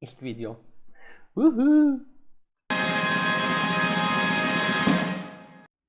İlk video. Woohoo!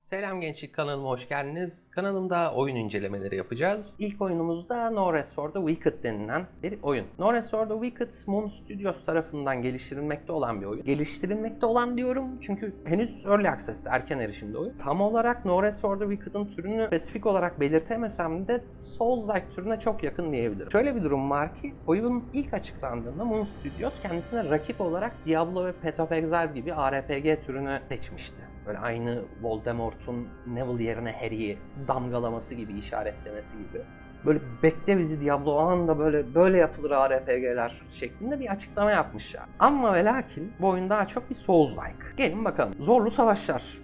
Selam gençlik kanalıma hoş geldiniz. Kanalımda oyun incelemeleri yapacağız. İlk oyunumuzda No Rest for the Wicked denilen bir oyun. No Rest for the Wicked Moon Studios tarafından geliştirilmekte olan bir oyun. Geliştirilmekte olan diyorum çünkü henüz Early Access'te erken erişimde oyun. Tam olarak No Rest for the Wicked'ın türünü spesifik olarak belirtemesem de Souls-like türüne çok yakın diyebilirim. Şöyle bir durum var ki oyun ilk açıklandığında Moon Studios kendisine rakip olarak Diablo ve Path of Exile gibi RPG türünü seçmişti. Böyle aynı Voldemort'un Neville yerine Harry'i damgalaması gibi, işaretlemesi gibi. Böyle bekle bizi Diablo o anda böyle böyle yapılır RPG'ler şeklinde bir açıklama yapmışlar. Ama ve lakin bu oyun daha çok bir Souls-like. Gelin bakalım. Zorlu savaşlar.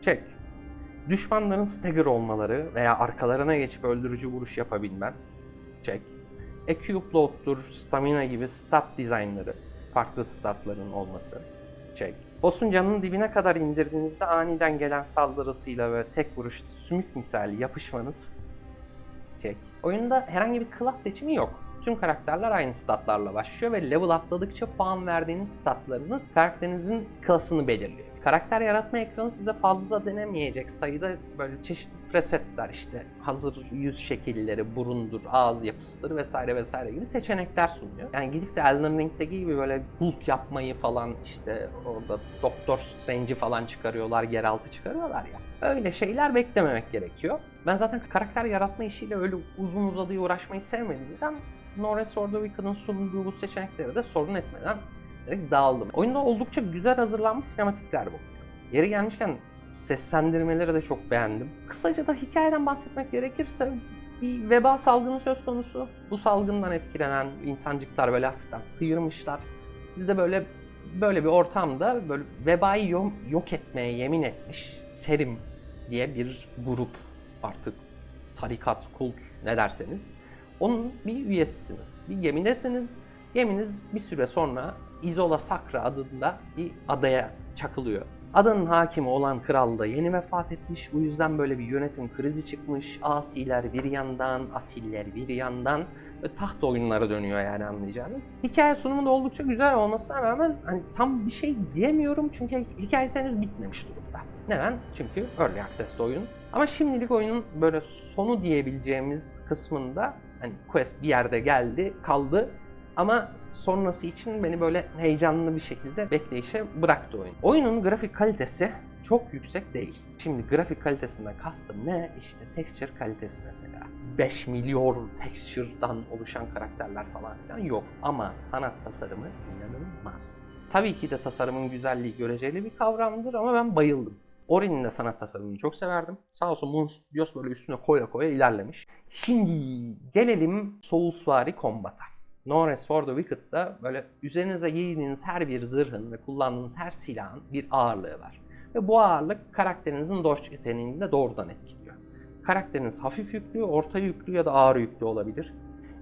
Çek. Düşmanların stagger olmaları veya arkalarına geçip öldürücü vuruş yapabilmen. Çek. EQ stamina gibi stat dizaynları. Farklı statların olması. Çek. Boss'un canının dibine kadar indirdiğinizde aniden gelen saldırısıyla ve tek vuruşta sümük misali yapışmanız. Çek. Oyunda herhangi bir klas seçimi yok. Tüm karakterler aynı statlarla başlıyor ve level atladıkça puan verdiğiniz statlarınız karakterinizin klasını belirliyor. Karakter yaratma ekranı size fazla denemeyecek sayıda böyle çeşitli presetler işte hazır yüz şekilleri, burundur, ağız yapısıdır vesaire vesaire gibi seçenekler sunuyor. Yani gidip de Elden Ring'deki gibi böyle Hulk yapmayı falan işte orada Doctor Strange'i falan çıkarıyorlar, yeraltı çıkarıyorlar ya. Öyle şeyler beklememek gerekiyor. Ben zaten karakter yaratma işiyle öyle uzun uzadıya uğraşmayı sevmediğimden No Rest the Wicked'ın sunduğu bu seçenekleri de sorun etmeden direkt dağıldım. Oyunda oldukça güzel hazırlanmış sinematikler bu. Yeri gelmişken seslendirmeleri de çok beğendim. Kısaca da hikayeden bahsetmek gerekirse bir veba salgını söz konusu. Bu salgından etkilenen insancıklar böyle hafiften sıyırmışlar. Siz de böyle böyle bir ortamda böyle vebayı yo- yok etmeye yemin etmiş Serim diye bir grup artık tarikat, kult ne derseniz. Onun bir üyesisiniz. Bir gemidesiniz. Geminiz bir süre sonra Isola Sacra adında bir adaya çakılıyor. Adanın hakimi olan kral da yeni vefat etmiş. Bu yüzden böyle bir yönetim krizi çıkmış. Asiler bir yandan, asiller bir yandan. Böyle taht oyunları dönüyor yani anlayacağınız. Hikaye sunumu da oldukça güzel olmasına rağmen hani tam bir şey diyemiyorum çünkü hikayesi henüz bitmemiş durumda. Neden? Çünkü Early Access'te oyun. Ama şimdilik oyunun böyle sonu diyebileceğimiz kısmında hani quest bir yerde geldi, kaldı ama sonrası için beni böyle heyecanlı bir şekilde bekleyişe bıraktı oyun. Oyunun grafik kalitesi çok yüksek değil. Şimdi grafik kalitesinden kastım ne? İşte texture kalitesi mesela. 5 milyon texture'dan oluşan karakterler falan filan yok. Ama sanat tasarımı inanılmaz. Tabii ki de tasarımın güzelliği göreceli bir kavramdır ama ben bayıldım. Ori'nin de sanat tasarımını çok severdim. Sağ olsun Moon Studios böyle üstüne koya koya ilerlemiş. Şimdi gelelim Soulsvari Combat'a. No Rest for the Wicked'da böyle üzerinize giydiğiniz her bir zırhın ve kullandığınız her silahın bir ağırlığı var. Ve bu ağırlık karakterinizin dodge yeteneğini de doğrudan etkiliyor. Karakteriniz hafif yüklü, orta yüklü ya da ağır yüklü olabilir.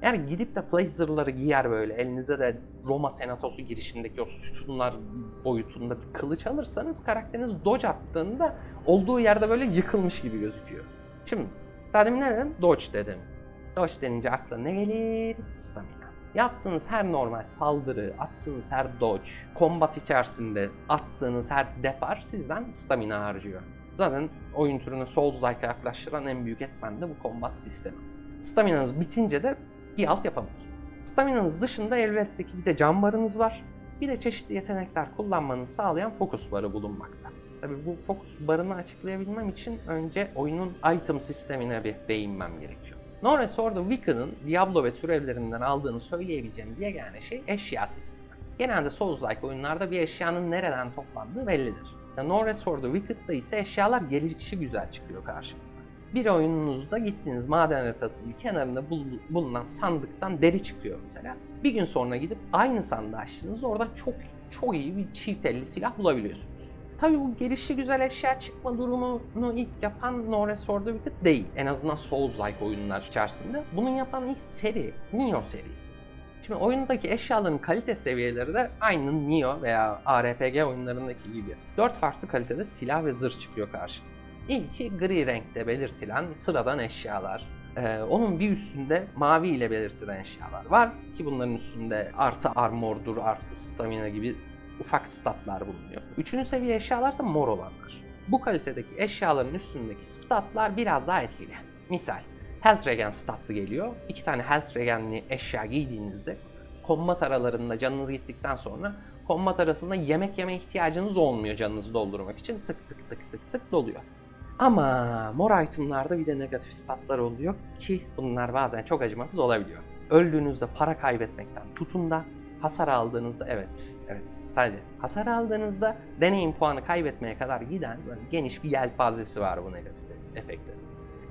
Yani gidip de plate zırhları giyer böyle elinize de Roma senatosu girişindeki o sütunlar boyutunda bir kılıç alırsanız karakteriniz dodge attığında olduğu yerde böyle yıkılmış gibi gözüküyor. Şimdi demin ne dedim? Dodge dedim. Dodge denince akla ne gelir? Stamina. Yaptığınız her normal saldırı, attığınız her dodge, combat içerisinde attığınız her depar sizden stamina harcıyor. Zaten oyun türünü Souls-like'a yaklaştıran en büyük etmen de bu combat sistemi. Staminanız bitince de bir alt yapamıyorsunuz. Staminanız dışında elbette ki bir de can barınız var. Bir de çeşitli yetenekler kullanmanızı sağlayan fokus barı bulunmakta. Tabii bu fokus barını açıklayabilmem için önce oyunun item sistemine bir değinmem gerekiyor. No Rest for the Wicked'ın Diablo ve türevlerinden aldığını söyleyebileceğimiz yegane şey eşya sistemi. Genelde Souls-like oyunlarda bir eşyanın nereden toplandığı bellidir. No the Wicked'da ise eşyalar gelişi güzel çıkıyor karşımıza. Bir oyununuzda gittiğiniz maden haritasının kenarında bul- bulunan sandıktan deri çıkıyor mesela. Bir gün sonra gidip aynı sandığı açtığınızda oradan çok çok iyi bir çift elli silah bulabiliyorsunuz. Tabii bu gelişi güzel eşya çıkma durumunu ilk yapan No Wicked değil. En azından Souls-like oyunlar içerisinde. Bunun yapan ilk seri Nioh serisi. Şimdi oyundaki eşyaların kalite seviyeleri de aynı Nioh veya RPG oyunlarındaki gibi. Dört farklı kalitede silah ve zırh çıkıyor karşınıza. İlki gri renkte belirtilen sıradan eşyalar. Ee, onun bir üstünde mavi ile belirtilen eşyalar var ki bunların üstünde artı armordur, artı stamina gibi ufak statlar bulunuyor. Üçüncü seviye eşyalarsa mor olanlar. Bu kalitedeki eşyaların üstündeki statlar biraz daha etkili. Misal, Health Regen statlı geliyor. İki tane Health Regen'li eşya giydiğinizde kombat aralarında canınız gittikten sonra kombat arasında yemek yeme ihtiyacınız olmuyor canınızı doldurmak için. Tık tık tık tık tık doluyor. Ama mor itemlarda bir de negatif statlar oluyor ki bunlar bazen çok acımasız olabiliyor. Öldüğünüzde para kaybetmekten tutun da hasar aldığınızda evet, evet sadece hasar aldığınızda deneyim puanı kaybetmeye kadar giden böyle geniş bir yelpazesi var bu negatif efektlerin.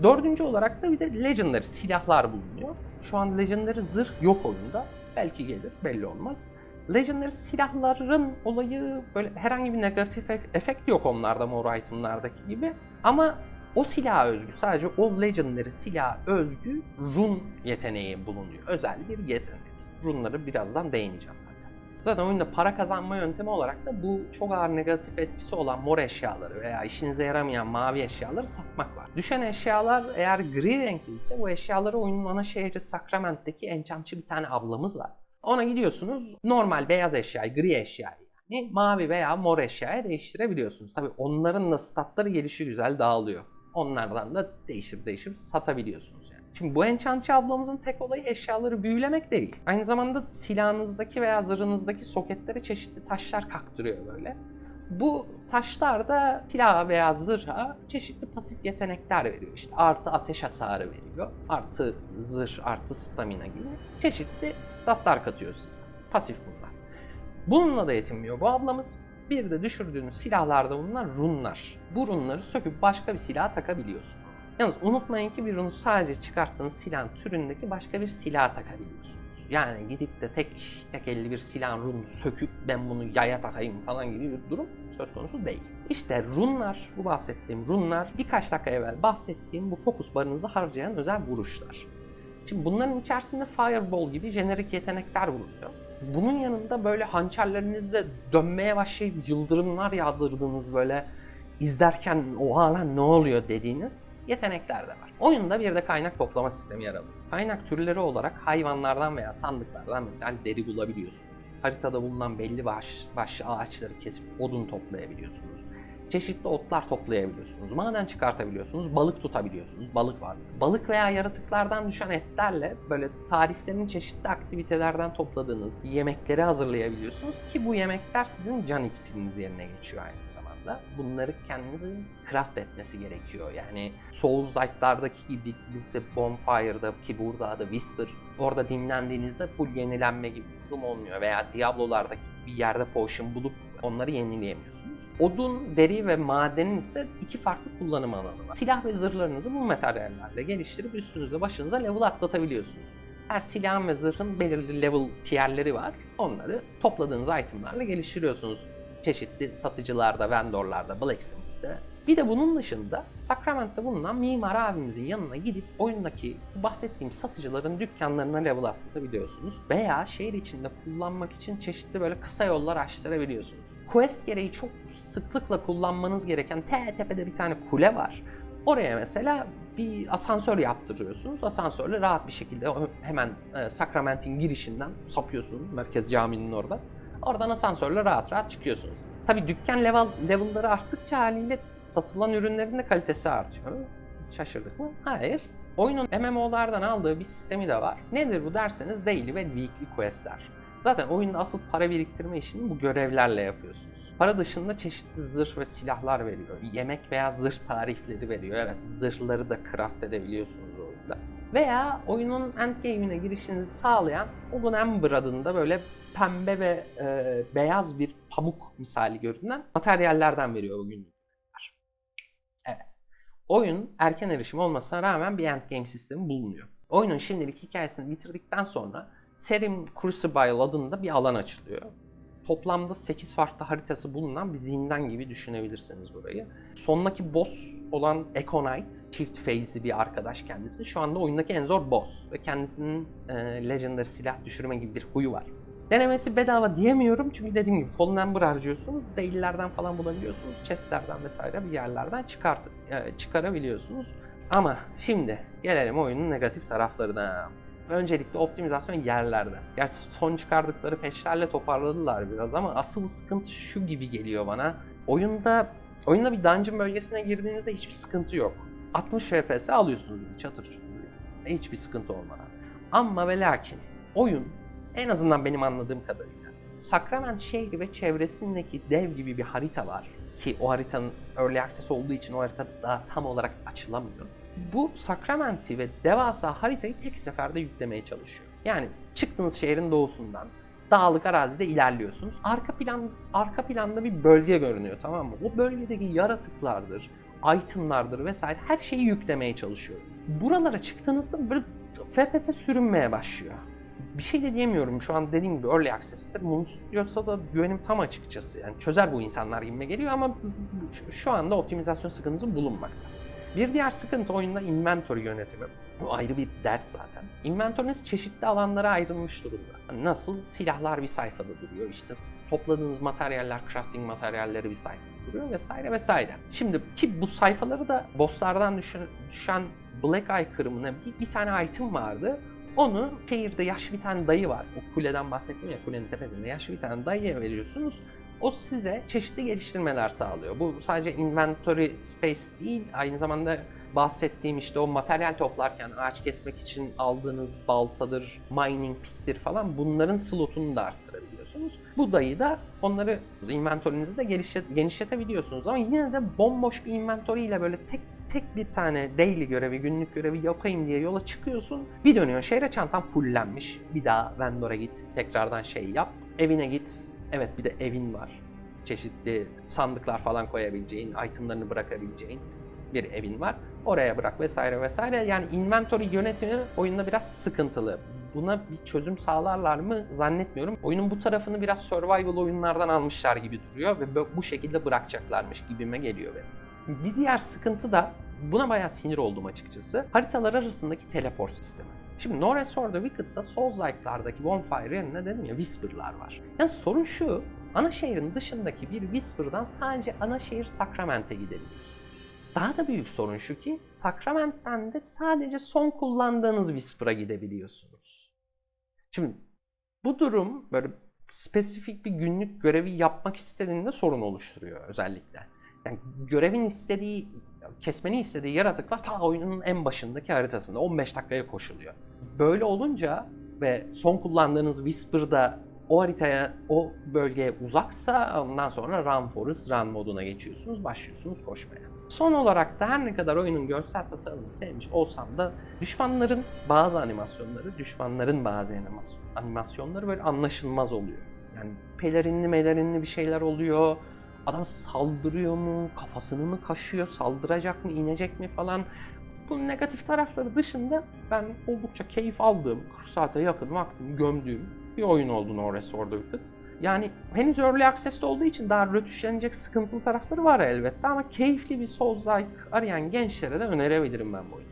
Dördüncü olarak da bir de Legendary silahlar bulunuyor. Şu an Legendary zırh yok oyunda. Belki gelir, belli olmaz. Legendary silahların olayı böyle herhangi bir negatif e- efekt yok onlarda mor itemlardaki gibi. Ama o silaha özgü, sadece o Legendary silaha özgü run yeteneği bulunuyor. Özel bir yetenek. Runları birazdan değineceğim zaten. Zaten oyunda para kazanma yöntemi olarak da bu çok ağır negatif etkisi olan mor eşyaları veya işinize yaramayan mavi eşyaları satmak var. Düşen eşyalar eğer gri renkliyse bu eşyaları oyunun ana şehri Sacrament'teki enchantçı bir tane ablamız var. Ona gidiyorsunuz normal beyaz eşyayı, gri eşyayı yani mavi veya mor eşyaya değiştirebiliyorsunuz. Tabi onların da statları gelişi güzel dağılıyor. Onlardan da değiştirip değiştirip satabiliyorsunuz yani. Şimdi bu enchantçı ablamızın tek olayı eşyaları büyülemek değil. Aynı zamanda silahınızdaki veya zırhınızdaki soketlere çeşitli taşlar kaktırıyor böyle. Bu taşlar da silaha veya zırha çeşitli pasif yetenekler veriyor. İşte artı ateş hasarı veriyor, artı zırh, artı stamina gibi çeşitli statlar katıyor size. Pasif bunlar. Bununla da yetinmiyor bu ablamız. Bir de düşürdüğünüz silahlarda bulunan runlar. Bu runları söküp başka bir silaha takabiliyorsun. Yalnız unutmayın ki bir runu sadece çıkarttığınız silahın türündeki başka bir silaha takabiliyorsunuz. Yani gidip de tek tek elli bir silahın rununu söküp ben bunu yaya takayım falan gibi bir durum söz konusu değil. İşte runlar, bu bahsettiğim runlar birkaç dakika evvel bahsettiğim bu fokus barınızı harcayan özel vuruşlar. Şimdi bunların içerisinde Fireball gibi jenerik yetenekler bulunuyor. Bunun yanında böyle hançerlerinizle dönmeye başlayıp yıldırımlar yağdırdığınız böyle izlerken oha lan ne oluyor dediğiniz yetenekler de var. Oyunda bir de kaynak toplama sistemi yer alıyor. Kaynak türleri olarak hayvanlardan veya sandıklardan mesela deri bulabiliyorsunuz. Haritada bulunan belli baş, başlı ağaçları kesip odun toplayabiliyorsunuz. Çeşitli otlar toplayabiliyorsunuz. Maden çıkartabiliyorsunuz. Balık tutabiliyorsunuz. Balık var. Balık veya yaratıklardan düşen etlerle böyle tariflerin çeşitli aktivitelerden topladığınız yemekleri hazırlayabiliyorsunuz ki bu yemekler sizin can iksiriniz yerine geçiyor aynı zamanda. Bunları kendinizin craft etmesi gerekiyor. Yani Souls-like'lardaki gibi birlikte Bonfire'daki burada da Whisper orada dinlendiğinizde full yenilenme gibi bir durum olmuyor. Veya Diablo'lardaki bir yerde potion bulup onları yenileyemiyorsunuz. Odun, deri ve madenin ise iki farklı kullanım alanı var. Silah ve zırhlarınızı bu materyallerle geliştirip üstünüze başınıza level atlatabiliyorsunuz. Her silahın ve zırhın belirli level tierleri var. Onları topladığınız itemlarla geliştiriyorsunuz. Çeşitli satıcılarda, vendorlarda, blacksmith'te. Bir de bunun dışında Sacramento'da bulunan mimar abimizin yanına gidip oyundaki bahsettiğim satıcıların dükkanlarına level atlatabiliyorsunuz. Veya şehir içinde kullanmak için çeşitli böyle kısa yollar açtırabiliyorsunuz. Quest gereği çok sıklıkla kullanmanız gereken te tepede bir tane kule var. Oraya mesela bir asansör yaptırıyorsunuz. Asansörle rahat bir şekilde hemen e, Sacramento'nun girişinden sapıyorsunuz. Merkez caminin orada. Oradan asansörle rahat rahat çıkıyorsunuz. Tabi dükkan level, level'ları arttıkça haliyle satılan ürünlerin de kalitesi artıyor. Şaşırdık mı? Hayır. Oyunun MMO'lardan aldığı bir sistemi de var. Nedir bu derseniz daily ve weekly questler. Zaten oyunda asıl para biriktirme işini bu görevlerle yapıyorsunuz. Para dışında çeşitli zırh ve silahlar veriyor. Yemek veya zırh tarifleri veriyor. Evet zırhları da craft edebiliyorsunuz oyunda. Veya oyunun endgame'ine girişinizi sağlayan Fallen Ember adında böyle pembe ve e, beyaz bir pamuk misali görünen materyallerden veriyor bu günlükler. Evet. Oyun erken erişim olmasına rağmen bir endgame sistemi bulunuyor. Oyunun şimdilik hikayesini bitirdikten sonra Serim Crucible adında bir alan açılıyor. Toplamda 8 farklı haritası bulunan bir zindan gibi düşünebilirsiniz burayı. Sondaki boss olan Econite, çift phase'li bir arkadaş kendisi. Şu anda oyundaki en zor boss ve kendisinin e, Legendary silah düşürme gibi bir huyu var. Denemesi bedava diyemiyorum çünkü dediğim gibi Fallen Ember harcıyorsunuz. Değillerden falan bulabiliyorsunuz. Chestlerden vesaire bir yerlerden çıkart, e, çıkarabiliyorsunuz. Ama şimdi gelelim oyunun negatif taraflarına. Öncelikle optimizasyon yerlerde. Gerçi son çıkardıkları patchlerle toparladılar biraz ama asıl sıkıntı şu gibi geliyor bana. Oyunda oyunda bir dungeon bölgesine girdiğinizde hiçbir sıkıntı yok. 60 FPS alıyorsunuz çatır çutur. Hiçbir sıkıntı olmadan. Ama ve lakin oyun en azından benim anladığım kadarıyla Sacrament şehri ve çevresindeki dev gibi bir harita var. Ki o haritanın early access olduğu için o harita daha tam olarak açılamıyor. Bu Sacrament'i ve devasa haritayı tek seferde yüklemeye çalışıyor. Yani çıktığınız şehrin doğusundan dağlık arazide ilerliyorsunuz. Arka plan arka planda bir bölge görünüyor tamam mı? O bölgedeki yaratıklardır, itemlardır vesaire her şeyi yüklemeye çalışıyor. Buralara çıktığınızda böyle FPS sürünmeye başlıyor bir şey de diyemiyorum. Şu an dediğim gibi early access'tir. Bunu diyorsa da güvenim tam açıkçası. Yani çözer bu insanlar gibime geliyor ama şu anda optimizasyon sıkıntısı bulunmakta. Bir diğer sıkıntı oyunda inventory yönetimi. Bu ayrı bir dert zaten. Inventory'niz çeşitli alanlara ayrılmış durumda. Nasıl silahlar bir sayfada duruyor, işte topladığınız materyaller, crafting materyalleri bir sayfada duruyor vesaire vesaire. Şimdi ki bu sayfaları da bosslardan düşen, düşen Black Eye kırımına bir, bir tane item vardı. Onu şehirde yaşlı bir tane dayı var. O kuleden bahsettim ya kulenin tepesinde yaşlı bir tane dayıya veriyorsunuz. O size çeşitli geliştirmeler sağlıyor. Bu sadece inventory space değil, aynı zamanda bahsettiğim işte o materyal toplarken ağaç kesmek için aldığınız baltadır, mining pick'tir falan bunların slotunu da arttırabiliyorsunuz. Bu dayı da onları inventory'nizde gelişet- genişletebiliyorsunuz ama yine de bomboş bir inventory ile böyle tek tek bir tane daily görevi, günlük görevi yapayım diye yola çıkıyorsun. Bir dönüyorsun şehre çantam fullenmiş. Bir daha vendora git, tekrardan şey yap. Evine git. Evet bir de evin var. Çeşitli sandıklar falan koyabileceğin, itemlarını bırakabileceğin bir evin var. Oraya bırak vesaire vesaire. Yani inventory yönetimi oyunda biraz sıkıntılı. Buna bir çözüm sağlarlar mı zannetmiyorum. Oyunun bu tarafını biraz survival oyunlardan almışlar gibi duruyor ve bu şekilde bırakacaklarmış gibime geliyor benim. Bir diğer sıkıntı da buna bayağı sinir oldum açıkçası. Haritalar arasındaki teleport sistemi. Şimdi No Rest the Wicked'da Souls-like'lardaki Bonfire yerine dedim ya Whisper'lar var. Yani sorun şu, ana şehrin dışındaki bir Whisper'dan sadece ana şehir Sacrament'e gidebiliyorsunuz. Daha da büyük sorun şu ki Sacrament'ten de sadece son kullandığınız Whisper'a gidebiliyorsunuz. Şimdi bu durum böyle spesifik bir günlük görevi yapmak istediğinde sorun oluşturuyor özellikle. Yani görevin istediği, kesmeni istediği yaratıklar ta oyunun en başındaki haritasında 15 dakikaya koşuluyor. Böyle olunca ve son kullandığınız Whisper'da o haritaya, o bölgeye uzaksa ondan sonra Run Forest Run moduna geçiyorsunuz, başlıyorsunuz koşmaya. Son olarak da her ne kadar oyunun görsel tasarımını sevmiş olsam da düşmanların bazı animasyonları, düşmanların bazı animasyon, animasyonları böyle anlaşılmaz oluyor. Yani pelerinli melerinli bir şeyler oluyor. Adam saldırıyor mu, kafasını mı kaşıyor, saldıracak mı, inecek mi falan. Bu negatif tarafları dışında ben oldukça keyif aldığım, 40 saate yakın vaktimi gömdüğüm bir oyun oldu No Rest for the. Yani henüz Early Access'te olduğu için daha rötuşlanacak sıkıntılı tarafları var elbette ama keyifli bir Souls-like arayan gençlere de önerebilirim ben bu oyunu.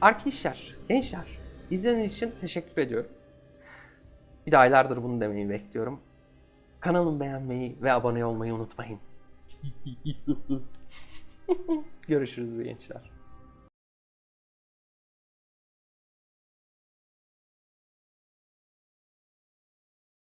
Arkadaşlar, gençler, izlediğiniz için teşekkür ediyorum. Bir de aylardır bunu demeyi bekliyorum. Kanalımı beğenmeyi ve abone olmayı unutmayın. Görüşürüz gençler.